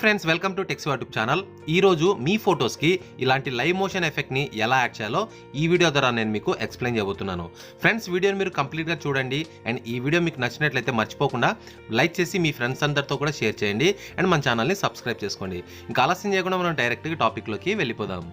Friends welcome to techs YouTube channel. ఈరోజు మీ ఫొటోస్కి ఇలాంటి లైవ్ మోషన్ ఎఫెక్ట్ని ఎలా యాడ్ చేయాలో ఈ వీడియో ద్వారా నేను మీకు ఎక్స్ప్లెయిన్ చేయబోతున్నాను. ఫ్రెండ్స్ వీడియోని మీరు కంప్లీట్గా చూడండి అండ్ ఈ వీడియో మీకు నచ్చినట్లయితే మర్చిపోకుండా లైక్ చేసి మీ ఫ్రెండ్స్ అందరితో కూడా షేర్ చేయండి అండ్ మన ఛానల్ని సబ్స్క్రైబ్ చేసుకోండి. ఇంకా ఆలస్యం చేయకుండా మనం డైరెక్ట్గా టాపిక్లోకి వెళ్ళిపోదాం.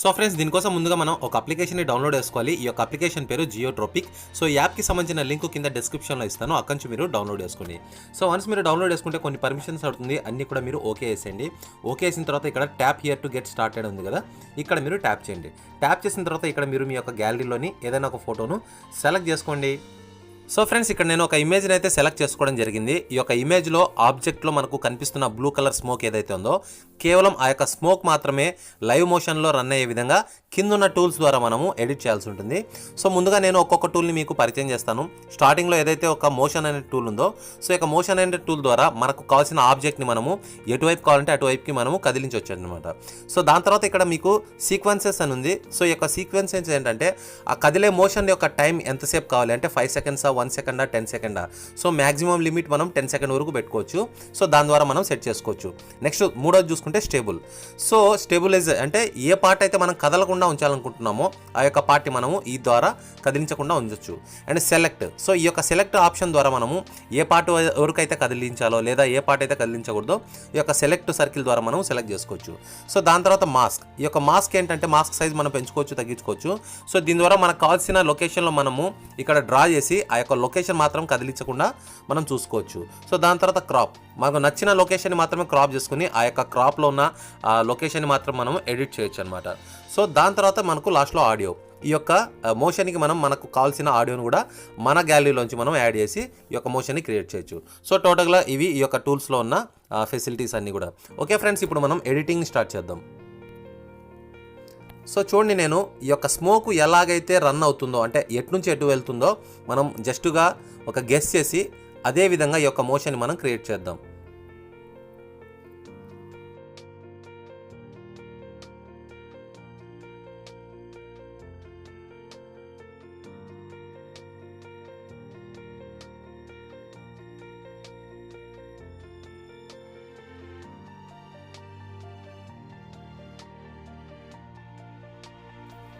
సో ఫ్రెండ్స్ దీనికోసం ముందుగా మనం ఒక అప్లికేషన్ని డౌన్లోడ్ చేసుకోవాలి. ఈ యొక్క అప్లికేషన్ పేరు జియో ట్రోపిక్ సో ఈ యాప్కి సంబంధించిన లింక్ కింద డిస్క్రిప్షన్లో ఇస్తాను. అక్కడి నుంచి మీరు డౌన్లోడ్ చేసుకోండి. సో వన్స్ మీరు డౌన్లోడ్ చేసుకుంటే కొన్ని పర్మిషన్స్ అవుతుంది అన్ని కూడా మీరు ఓకే వేసేయండి ఓకే వేసిన తర్వాత ఇక్కడ tap here to get started ఉంది కదా. ఇక్కడ మీరు ట్యాప్ చేయండి. ట్యాప్ చేసిన తర్వాత ఇక్కడ మీరు మీ యొక్క గ్యాలరీలోని ఏదైనా ఒక ఫోటోను సెలెక్ట్ చేసుకోండి. సో ఫ్రెండ్స్ ఇక్కడ నేను ఒక ఇమేజ్ని అయితే సెలెక్ట్ చేసుకోవడం జరిగింది. ఈ యొక్క ఇమేజ్లో ఆబ్జెక్ట్లో మనకు కనిపిస్తున్న బ్లూ కలర్ స్మోక్ ఏదైతే ఉందో కేవలం ఆ యొక్క స్మోక్ మాత్రమే లైవ్ మోషన్లో రన్ అయ్యే విధంగా కింద ఉన్న టూల్స్ ద్వారా మనము ఎడిట్ చేయాల్సి ఉంటుంది. సో ముందుగా నేను ఒక్కొక్క టూల్ని మీకు పరిచయం చేస్తాను. స్టార్టింగ్లో ఏదైతే ఒక మోషన్ అనే టూల్ ఉందో సో ఈ మోషన్ అనే టూల్ ద్వారా మనకు కావాల్సిన ఆబ్జెక్ట్ని మనము ఎటువైపు కావాలంటే అటువైపుకి మనము కదిలించవచ్చు అనమాట సో దాని తర్వాత ఇక్కడ మీకు సీక్వెన్సెస్ అని ఉంది. సో ఈ యొక్క సీక్వెన్సెస్ ఏంటంటే ఆ కదిలే మోషన్ యొక్క టైం ఎంతసేపు కావాలి అంటే ఫైవ్ సెకండ్సా వన్ సెకండా టెన్ సెకండా. సో మాక్సిమం లిమిట్ మనం టెన్ సెకండ్ వరకు పెట్టుకోవచ్చు. సో దాని ద్వారా మనం సెట్ చేసుకోవచ్చు. నెక్స్ట్ మూడోది చూసుకుంటే స్టేబుల్. సో స్టేబులైజ్ అంటే ఏ పార్ట్ అయితే మనం కదలకుండా ఉంచాలనుకుంటున్నామో ఆ యొక్క పార్ట్ని మనము ఈ ద్వారా కదిలించకుండా ఉంచవచ్చు అండ్ సెలెక్ట్. సో ఈ యొక్క సెలెక్ట్ ఆప్షన్ ద్వారా మనము ఏ పార్ట్ వరకు అయితే కదిలించాలో లేదా ఏ పార్ట్ అయితే కదిలించకూడదో ఈ యొక్క సెలెక్ట్ సర్కిల్ ద్వారా మనం సెలెక్ట్ చేసుకోవచ్చు. సో దాని తర్వాత మాస్క్. ఈ యొక్క మాస్క్ ఏంటంటే మాస్క్ సైజ్ మనం పెంచుకోవచ్చు తగ్గించుకోవచ్చు. సో దీని ద్వారా మనకు కావాల్సిన లొకేషన్లో మనము ఇక్కడ డ్రా చేసి ఆ యొక్క లొకేషన్ మాత్రం కదిలించకుండా మనం చూసుకోవచ్చు. సో దాని తర్వాత క్రాప్ మనకు నచ్చిన లొకేషన్ మాత్రమే క్రాప్ చేసుకుని ఆ యొక్క క్రాప్లో ఉన్న లొకేషన్ని లొకేషన్ మాత్రం మనం ఎడిట్ చేయొచ్చు అనమాట సో దాని తర్వాత మనకు లాస్ట్లో ఆడియో ఈ యొక్క మోషన్కి మనం మనకు కావాల్సిన ఆడియోని కూడా మన గ్యాలరీలోంచి మనం యాడ్ చేసి ఈ యొక్క మోషన్ని క్రియేట్ చేయొచ్చు. సో టోటల్గా ఇవి ఈ యొక్క టూల్స్లో ఉన్న ఫెసిలిటీస్ అన్నీ కూడా. ఓకే ఫ్రెండ్స్ ఇప్పుడు మనం ఎడిటింగ్ స్టార్ట్ చేద్దాం. సో చూడండి నేను ఈ యొక్క స్మోక్ ఎలాగైతే రన్ అవుతుందో అంటే ఎటు నుంచి ఎటు వెళ్తుందో మనం జస్ట్గా ఒక గెస్ చేసి అదే విధంగా ఈ యొక్క మోషన్ మనం క్రియేట్ చేద్దాం.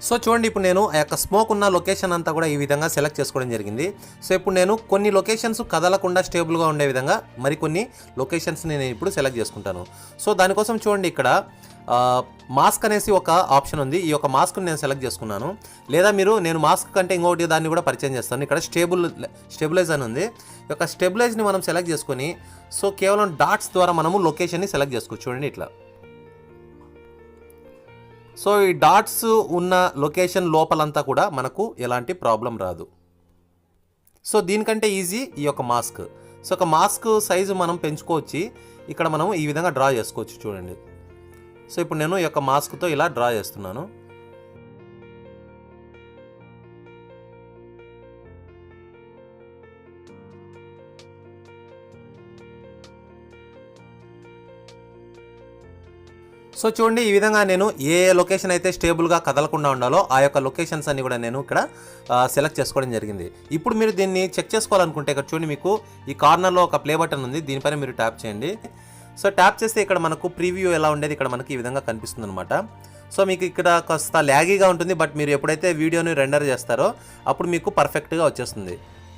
సో చూడండి ఇప్పుడు నేను ఆ యొక్క స్మోక్ ఉన్న లొకేషన్ అంతా కూడా ఈ విధంగా సెలెక్ట్ చేసుకోవడం జరిగింది. సో ఇప్పుడు నేను కొన్ని లొకేషన్స్ కదలకుండా స్టేబుల్గా ఉండే విధంగా మరికొన్ని లొకేషన్స్ నేను ఇప్పుడు సెలెక్ట్ చేసుకుంటాను. సో దానికోసం చూడండి ఇక్కడ మాస్క్ అనేసి ఒక ఆప్షన్ ఉంది. ఈ యొక్క మాస్క్ని నేను సెలెక్ట్ చేసుకున్నాను. లేదా మీరు నేను మాస్క్ కంటే ఇంకొకటి దాన్ని కూడా పరిచయం చేస్తాను. ఇక్కడ స్టేబుల్ స్టెబిలైజ్ అని ఉంది. ఈ యొక్క స్టెబిలైజ్ని మనం సెలెక్ట్ చేసుకొని సో కేవలం డాట్స్ ద్వారా మనము లొకేషన్ని సెలెక్ట్ చేసుకోవచ్చు. చూడండి ఇట్లా. సో ఈ డాట్స్ ఉన్న లొకేషన్ లోపలంతా కూడా మనకు ఎలాంటి ప్రాబ్లం రాదు. సో దీనికంటే ఈజీ ఈ యొక్క మాస్క్. సో ఒక మాస్క్ సైజు మనం పెంచుకోవచ్చు. ఇక్కడ మనం ఈ విధంగా డ్రా చేసుకోవచ్చు చూడండి. సో ఇప్పుడు నేను ఈ యొక్క మాస్క్తో ఇలా డ్రా చేస్తున్నాను. సో చూడండి ఈ విధంగా నేను ఏ లొకేషన్ అయితే స్టేబుల్గా కదలకుండా ఉండాలో ఆ యొక్క లొకేషన్స్ అన్ని కూడా నేను ఇక్కడ సెలెక్ట్ చేసుకోవడం జరిగింది. ఇప్పుడు మీరు దీన్ని చెక్ చేసుకోవాలనుకుంటే ఇక్కడ చూడండి మీకు ఈ కార్నర్లో ఒక ప్లే బటన్ ఉంది. దీనిపైన మీరు ట్యాప్ చేయండి. సో ట్యాప్ చేస్తే ఇక్కడ మనకు ప్రీవ్యూ ఎలా ఉండేది ఇక్కడ మనకి ఈ విధంగా కనిపిస్తుంది అనమాట సో మీకు ఇక్కడ కాస్త ల్యాగీగా ఉంటుంది. బట్ మీరు ఎప్పుడైతే వీడియోని రెండర్ చేస్తారో అప్పుడు మీకు పర్ఫెక్ట్గా వచ్చేస్తుంది.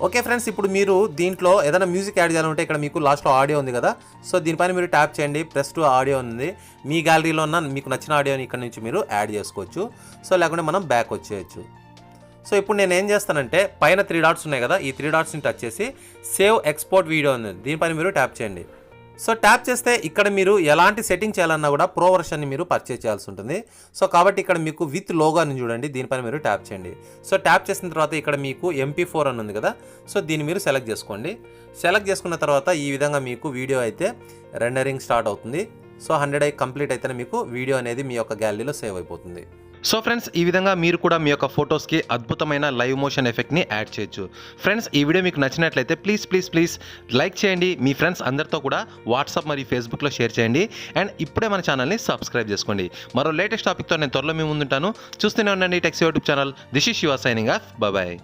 ఓకే ఫ్రెండ్స్ ఇప్పుడు మీరు దీంట్లో ఏదైనా మ్యూజిక్ యాడ్ చేయాలంటే ఇక్కడ మీకు లాస్ట్లో ఆడియో ఉంది కదా. సో దీనిపైన మీరు ట్యాప్ చేయండి ప్రెస్ టూ ఆడియో ఉంది. మీ గ్యాలరీలో ఉన్న మీకు నచ్చిన ఆడియోని ఇక్కడ నుంచి మీరు యాడ్ చేసుకోవచ్చు. సో లేకుంటే మనం బ్యాక్ వచ్చేయచ్చు. సో ఇప్పుడు నేను ఏం చేస్తానంటే పైన త్రీ డాట్స్ ఉన్నాయి కదా ఈ త్రీ డాట్స్ని టచ్ చేసి సేవ్ ఎక్స్పోర్ట్ వీడియో ఉంది. దీనిపైన మీరు ట్యాప్ చేయండి. సో ట్యాప్ చేస్తే ఇక్కడ మీరు ఎలాంటి సెట్టింగ్ చేయాలన్నా కూడా ప్రో వర్షన్ని మీరు పర్చేజ్ చేయాల్సి ఉంటుంది. సో కాబట్టి ఇక్కడ మీకు విత్ లోగాని అని చూడండి దీనిపైన మీరు ట్యాప్ చేయండి. సో ట్యాప్ చేసిన తర్వాత ఇక్కడ మీకు ఎంపీ ఫోర్ అని ఉంది కదా సో దీన్ని మీరు సెలెక్ట్ చేసుకోండి. సెలెక్ట్ చేసుకున్న తర్వాత ఈ విధంగా మీకు వీడియో అయితే రెండరింగ్ స్టార్ట్ అవుతుంది. సో హండ్రెడ్ ఐ కంప్లీట్ అయితేనే మీకు వీడియో అనేది మీ యొక్క గ్యాలరీలో సేవ్ అయిపోతుంది. సో ఫ్రెండ్స్ ఈ విధంగా మీరు కూడా మీ యొక్క ఫొటోస్కి అద్భుతమైన లైవ్ మోషన్ ఎఫెక్ట్ని యాడ్ చేయొచ్చు. ఫ్రెండ్స్ ఈ వీడియో మీకు నచ్చినట్లయితే ప్లీజ్ ప్లీజ్ ప్లీజ్ లైక్ చేయండి. మీ ఫ్రెండ్స్ అందరితో కూడా వాట్సాప్ మరియు ఫేస్బుక్లో షేర్ చేయండి. అండ్ ఇప్పుడే మన ఛానల్ని సబ్స్క్రైబ్ చేసుకోండి. మరో లేటెస్ట్ టాపిక్తో నేను త్వరలో మీ ముందుంటాను. చూస్తూనే ఉండండి techs YouTube channel this is your signing off bye